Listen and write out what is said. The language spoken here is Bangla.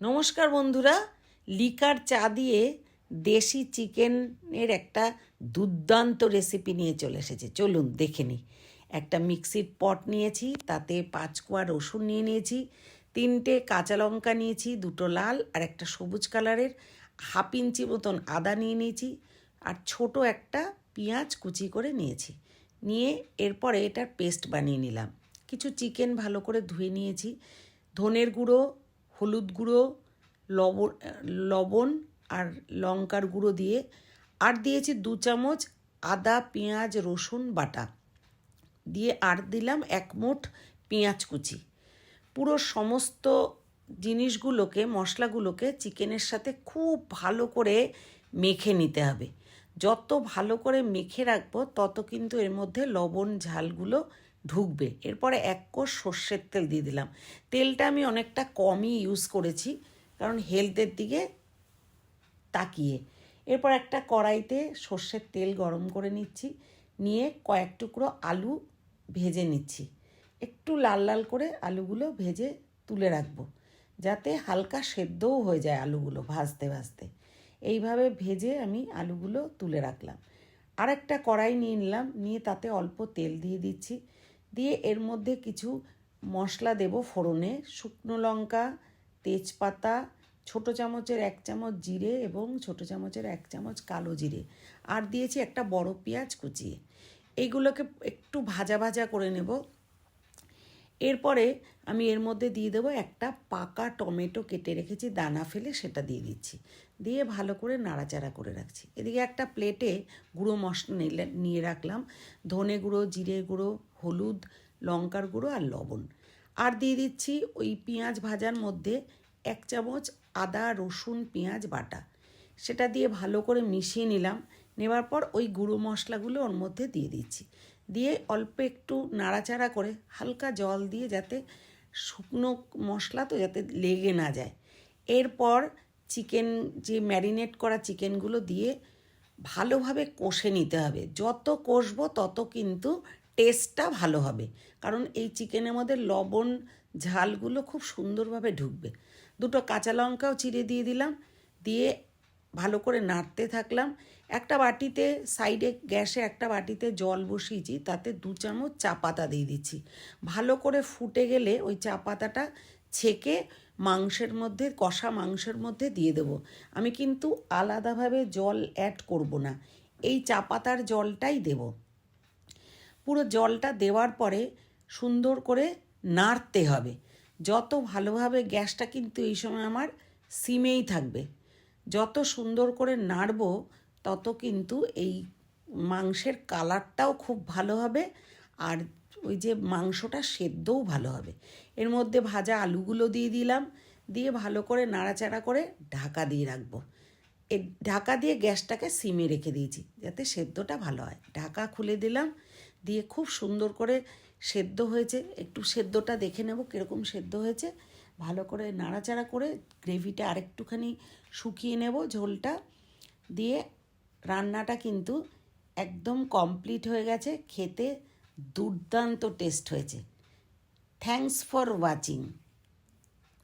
নমস্কার বন্ধুরা, লিকার চা দিয়ে দেশি চিকেনের একটা দুর্দান্ত রেসিপি নিয়ে চলে এসেছে। চলুন দেখে নিই। একটা মিক্সির পট নিয়েছি, তাতে পাঁচ কোয়া রসুন নিয়ে নিয়েছি, তিনটে কাঁচা লঙ্কা নিয়েছি, দুটো লাল আর একটা সবুজ কালারের হাফ ইঞ্চি মতন আদা নিয়ে নিয়েছি আর ছোট একটা পেঁয়াজ কুচি করে নিয়েছি। নিয়ে এরপরে এটার পেস্ট বানিয়ে নিলাম। কিছু চিকেন ভালো করে ধুয়ে নিয়েছি। ধনের গুঁড়ো হলুদ গুঁড়ো, লবণ লবণ আর লঙ্কার গুঁড়ো দিয়ে আর দিয়েছি দু চামচ আদা, পেঁয়াজ, রসুন বাটা। দিয়ে আর দিলাম এক মুঠ পেঁয়াজ কুচি। পুরো সমস্ত জিনিসগুলোকে, মশলাগুলোকে চিকেনের সাথে খুব ভালো করে মেখে নিতে হবে। যত ভালো করে মেখে রাখব, তত কিন্তু এর মধ্যে লবণ, ঝালগুলো ঢুকবে। এরপরে এক কোষ সর্ষের তেল দিয়ে দিলাম। তেলটা আমি অনেকটা কমই ইউজ করেছি, কারণ হেলথের দিকে তাকিয়ে। এরপর একটা কড়াইতে সর্ষের তেল গরম করে নিচ্ছি, নিয়ে কয়েক টুকরো আলু ভেজে নিচ্ছি। একটু লাল লাল করে আলুগুলো ভেজে তুলে রাখব, যাতে হালকা সেদ্ধও হয়ে যায় আলুগুলো ভাজতে ভাজতে। এইভাবে ভেজে আমি আলুগুলো তুলে রাখলাম। আর একটা কড়াই নিয়ে নিলাম, নিয়ে তাতে অল্প তেল দিয়ে দিচ্ছি। দিয়ে এর মধ্যে কিছু মশলা দেব ফোড়নে। শুকনো লঙ্কা, তেজপাতা, ছোটো চামচের এক চামচ জিরে এবং ছোটো চামচের এক চামচ কালো জিরে। আর দিয়েছি একটা বড় পেঁয়াজ কুচিয়ে এইগুলোকে একটু ভাজা ভাজা করে নেব। এরপরে আমি এর মধ্যে দিয়ে দেবো একটা পাকা টমেটো কেটে রেখেছি, দানা ফেলে সেটা দিয়ে দিচ্ছি। দিয়ে ভালো করে নাড়াচাড়া করে রাখছি। এদিকে একটা প্লেটে গুঁড়ো মশলা নিয়ে রাখলাম, ধনে গুঁড়ো, জিরে গুঁড়ো, হলুদ, লঙ্কার গুঁড়ো আর লবণ। আর দিয়ে দিচ্ছি ওই পেঁয়াজ ভাজার মধ্যে এক চামচ আদা, রসুন, পেঁয়াজ, বাটা। সেটা দিয়ে ভালো করে মিশিয়ে নিলাম। নেবার পর ওই গুঁড়ো মশলাগুলো ওর মধ্যে দিয়ে দিচ্ছি। দিয়ে অল্প একটু নাড়াচাড়া করে হালকা জল দিয়ে যাতে শুকনো মশলা তো যাতে লেগে না যায়। এরপর চিকেন, যে ম্যারিনেট করা চিকেনগুলো দিয়ে ভালোভাবে কষে নিতে হবে। যত কষবো তত কিন্তু টেস্টটা ভালো হবে। কারণ এই চিকেনের মধ্যে লবণ ঝালগুলো খুব সুন্দরভাবে ঢুকবে। দুটো কাঁচা লঙ্কাও চিড়ে দিয়ে দিলাম। দিয়ে ভালো করে নাড়তে থাকলাম। একটা বাটিতে সাইডে গ্যাসে একটা বাটিতে জল বসিয়েছি, তাতে দু চামচ চা পাতা দিয়ে দিচ্ছি। ভালো করে ফুটে গেলে ওই চা পাতাটা ছেঁকে মাংসের মধ্যে, কষা মাংসের মধ্যে দিয়ে দেবো। আমি কিন্তু আলাদাভাবে জল অ্যাড করব না। এই চা পাতার জলটাই দেবো। পুরো জলটা দেওয়ার পরে সুন্দর করে নাড়তে হবে। যত ভালোভাবে গ্যাসটা কিন্তু এই সময় আমার সিমেই থাকবে। যত সুন্দর করে নাড়বো, তত কিন্তু এই মাংসের কালারটাও খুব ভালো হবে আর ওই যে মাংসটা সেদ্ধও ভালো হবে। এর মধ্যে ভাজা আলুগুলো দিয়ে দিলাম, দিয়ে ভালো করে নাড়াচাড়া করে ঢাকা দিয়ে রাখব। এ ঢাকা দিয়ে গ্যাসটাকে সিমে রেখে দিয়েছি যাতে সেদ্ধটা ভালো হয়। ঢাকা খুলে দিলাম, দিয়ে খুব সুন্দর করে সেদ্ধ হয়েছে। একটু সেদ্ধটা দেখে নেব কীরকম সেদ্ধ হয়েছে। ভালো করে নাড়াচাড়া করে গ্রেভিটা আরেকটুখানি শুকিয়ে নেব ঝোলটা। দিয়ে রান্নাটা কিন্তু একদম কমপ্লিট হয়ে গেছে। খেতে দুর্দান্ত টেস্ট হয়েছে। Thanks for watching.